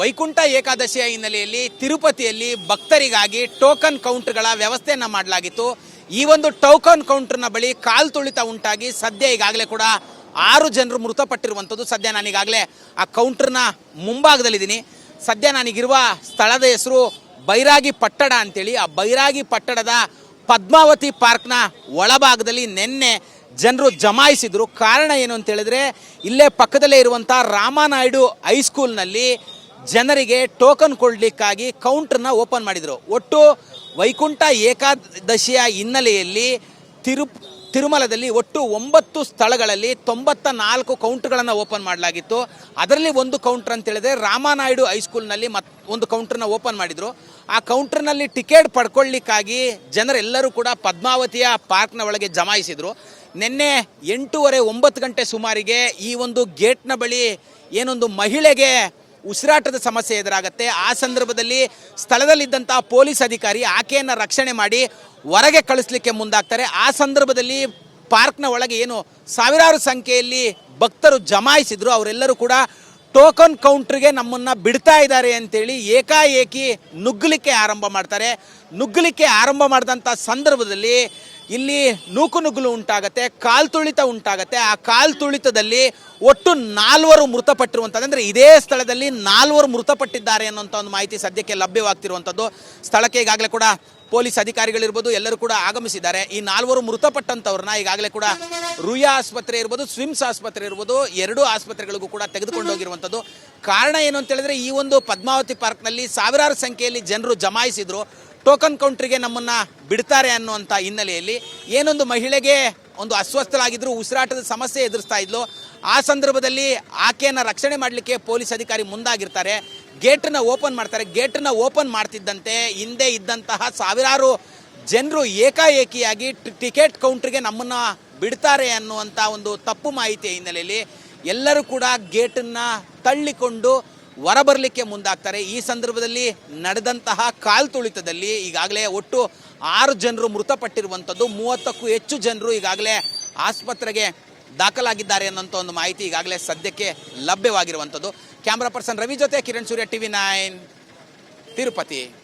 ವೈಕುಂಠ ಏಕಾದಶಿಯ ಹಿನ್ನೆಲೆಯಲ್ಲಿ ತಿರುಪತಿಯಲ್ಲಿ ಭಕ್ತರಿಗಾಗಿ ಟೋಕನ್ ಕೌಂಟರ್ಗಳ ವ್ಯವಸ್ಥೆಯನ್ನು ಮಾಡಲಾಗಿತ್ತು. ಈ ಒಂದು ಟೋಕನ್ ಕೌಂಟರ್ನ ಬಳಿ ಕಾಲ್ ತುಳಿತ ಉಂಟಾಗಿ ಸದ್ಯ ಈಗಾಗಲೇ ಕೂಡ ಆರು ಜನರು ಮೃತಪಟ್ಟಿರುವಂಥದ್ದು. ಸದ್ಯ ನಾನೀಗಾಗಲೇ ಆ ಕೌಂಟರ್ನ ಮುಂಭಾಗದಲ್ಲಿದ್ದೀನಿ. ಸದ್ಯ ನನಗಿರುವ ಸ್ಥಳದ ಹೆಸರು ಬೈರಾಗಿ ಪಟ್ಟಣ ಅಂತೇಳಿ. ಆ ಬೈರಾಗಿ ಪಟ್ಟಣದ ಪದ್ಮಾವತಿ ಪಾರ್ಕ್ನ ಒಳಭಾಗದಲ್ಲಿ ನಿನ್ನೆ ಜನರು ಜಮಾಯಿಸಿದ್ರು. ಕಾರಣ ಏನು ಅಂತ ಹೇಳಿದ್ರೆ ಇಲ್ಲೇ ಪಕ್ಕದಲ್ಲೇ ಇರುವಂಥ ರಾಮನಾಯ್ಡು ಹೈಸ್ಕೂಲ್ನಲ್ಲಿ ಜನರಿಗೆ ಟೋಕನ್ ಕೊಡಲಿಕ್ಕಾಗಿ ಕೌಂಟರ್ನ ಓಪನ್ ಮಾಡಿದರು. ಒಟ್ಟು ವೈಕುಂಠ ಏಕಾದಶಿಯ ಹಿನ್ನೆಲೆಯಲ್ಲಿ ತಿರು, ತಿರುಮಲದಲ್ಲಿ ಒಟ್ಟು ಒಂಬತ್ತು ಸ್ಥಳಗಳಲ್ಲಿ ತೊಂಬತ್ತ ನಾಲ್ಕು ಕೌಂಟರ್ಗಳನ್ನು ಓಪನ್ ಮಾಡಲಾಗಿತ್ತು. ಅದರಲ್ಲಿ ಒಂದು ಕೌಂಟರ್ ಅಂತ ಹೇಳಿದ್ರೆ ರಾಮನಾಯ್ಡು ಹೈಸ್ಕೂಲ್ನಲ್ಲಿ ಮತ್, ಒಂದು ಕೌಂಟರ್ನ ಓಪನ್ ಮಾಡಿದರು. ಆ ಕೌಂಟರ್ನಲ್ಲಿ ಟಿಕೆಟ್ ಪಡ್ಕೊಳ್ಳಿಕ್ಕಾಗಿ ಜನರೆಲ್ಲರೂ ಕೂಡ ಪದ್ಮಾವತಿಯ ಪಾರ್ಕ್ನ ಒಳಗೆ ಜಮಾಯಿಸಿದರು. ನಿನ್ನೆ ಎಂಟೂವರೆ ಒಂಬತ್ತು ಗಂಟೆ ಸುಮಾರಿಗೆ ಈ ಒಂದು ಗೇಟ್ನ ಬಳಿ ಏನೊಂದು ಮಹಿಳೆಗೆ ಉಸಿರಾಟದ ಸಮಸ್ಯೆ ಎದುರಾಗುತ್ತೆ. ಆ ಸಂದರ್ಭದಲ್ಲಿ ಸ್ಥಳದಲ್ಲಿದ್ದಂಥ ಪೊಲೀಸ್ ಅಧಿಕಾರಿ ಆಕೆಯನ್ನು ರಕ್ಷಣೆ ಮಾಡಿ ಹೊರಗೆ ಕಳಿಸ್ಲಿಕ್ಕೆ ಮುಂದಾಗ್ತಾರೆ. ಆ ಸಂದರ್ಭದಲ್ಲಿ ಪಾರ್ಕ್ನ ಒಳಗೆ ಏನು ಸಾವಿರಾರು ಸಂಖ್ಯೆಯಲ್ಲಿ ಭಕ್ತರು ಜಮಾಯಿಸಿದ್ರು. ಅವರೆಲ್ಲರೂ ಕೂಡ ಟೋಕನ್ ಕೌಂಟ್ರಿಗೆ ನಮ್ಮನ್ನ ಬಿಡ್ತಾ ಇದ್ದಾರೆ ಅಂತೇಳಿ ಏಕಾಏಕಿ ನುಗ್ಗಲಿಕ್ಕೆ ಆರಂಭ ಮಾಡ್ತಾರೆ. ನುಗ್ಗಲಿಕ್ಕೆ ಆರಂಭ ಮಾಡಿದಂಥ ಸಂದರ್ಭದಲ್ಲಿ ಇಲ್ಲಿ ನೂಕುನುಗ್ಗಲು ಉಂಟಾಗತ್ತೆ, ಕಾಲ್ ತುಳಿತ ಉಂಟಾಗತ್ತೆ. ಆ ಕಾಲ್ ತುಳಿತದಲ್ಲಿ ಒಟ್ಟು ನಾಲ್ವರು ಮೃತಪಟ್ಟಿರುವಂಥದ್ದು. ಅಂದರೆ ಇದೇ ಸ್ಥಳದಲ್ಲಿ ನಾಲ್ವರು ಮೃತಪಟ್ಟಿದ್ದಾರೆ ಅನ್ನೋಂಥ ಒಂದು ಮಾಹಿತಿ ಸದ್ಯಕ್ಕೆ ಲಭ್ಯವಾಗ್ತಿರುವಂಥದ್ದು. ಸ್ಥಳಕ್ಕೆ ಈಗಾಗಲೇ ಕೂಡ ಪೊಲೀಸ್ ಅಧಿಕಾರಿಗಳಿರ್ಬೋದು, ಎಲ್ಲರೂ ಕೂಡ ಆಗಮಿಸಿದ್ದಾರೆ. ಈ ನಾಲ್ವರು ಮೃತಪಟ್ಟಂಥವ್ರನ್ನ ಈಗಾಗಲೇ ಕೂಡ ರುಯಾ ಆಸ್ಪತ್ರೆ ಇರ್ಬೋದು, ಸ್ವಿಮ್ಸ್ ಆಸ್ಪತ್ರೆ ಇರ್ಬೋದು, ಎರಡೂ ಆಸ್ಪತ್ರೆಗಳಿಗೂ ಕೂಡ ತೆಗೆದುಕೊಂಡು ಹೋಗಿರುವಂಥದ್ದು. ಕಾರಣ ಏನು ಅಂತ ಹೇಳಿದ್ರೆ ಈ ಒಂದು ಪದ್ಮಾವತಿ ಪಾರ್ಕ್ನಲ್ಲಿ ಸಾವಿರಾರು ಸಂಖ್ಯೆಯಲ್ಲಿ ಜನರು ಜಮಾಯಿಸಿದ್ರು. ಟೋಕನ್ ಕೌಂಟ್ರಿಗೆ ನಮ್ಮನ್ನ ಬಿಡ್ತಾರೆ ಅನ್ನುವಂಥ ಹಿನ್ನೆಲೆಯಲ್ಲಿ ಏನೊಂದು ಮಹಿಳೆಗೆ ಒಂದು ಅಸ್ವಸ್ಥಳಾಗಿದ್ರು, ಉಸಿರಾಟದ ಸಮಸ್ಯೆ ಎದುರಿಸ್ತಾ ಇದ್ಲು. ಆ ಸಂದರ್ಭದಲ್ಲಿ ಆಕೆಯನ್ನು ರಕ್ಷಣೆ ಮಾಡಲಿಕ್ಕೆ ಪೊಲೀಸ್ ಅಧಿಕಾರಿ ಮುಂದಾಗಿರ್ತಾರೆ. ಗೇಟನ್ನು ಓಪನ್ ಮಾಡ್ತಾರೆ. ಗೇಟನ್ನು ಓಪನ್ ಮಾಡ್ತಿದ್ದಂತೆ ಹಿಂದೆ ಇದ್ದಂತಹ ಸಾವಿರಾರು ಜನರು ಏಕಾಏಕಿಯಾಗಿ ಟಿಕೆಟ್ ಕೌಂಟ್ರಿಗೆ ನಮ್ಮನ್ನ ಬಿಡ್ತಾರೆ ಅನ್ನುವಂಥ ಒಂದು ತಪ್ಪು ಮಾಹಿತಿಯ ಹಿನ್ನೆಲೆಯಲ್ಲಿ ಎಲ್ಲರೂ ಕೂಡ ಗೇಟನ್ನು ತಳ್ಳಿಕೊಂಡು ಹೊರಬರಲಿಕ್ಕೆ ಮುಂದಾಗ್ತಾರೆ. ಈ ಸಂದರ್ಭದಲ್ಲಿ ನಡೆದಂತಹ ಕಾಲ್ ತುಳಿತದಲ್ಲಿ ಈಗಾಗಲೇ ಒಟ್ಟು ಆರು ಜನರು ಮೃತಪಟ್ಟಿರುವಂಥದ್ದು. ಮೂವತ್ತಕ್ಕೂ ಹೆಚ್ಚು ಜನರು ಈಗಾಗಲೇ ಆಸ್ಪತ್ರೆಗೆ ದಾಖಲಾಗಿದ್ದಾರೆ ಅನ್ನೋಂಥ ಒಂದು ಮಾಹಿತಿ ಈಗಾಗಲೇ ಸದ್ಯಕ್ಕೆ ಲಭ್ಯವಾಗಿರುವಂಥದ್ದು. ಕ್ಯಾಮ್ರಾ ಪರ್ಸನ್ ರವಿ ಜೊತೆ ಕಿರಣ್ ಸೂರ್ಯ, ಟಿವಿ ನೈನ್ ತಿರುಪತಿ.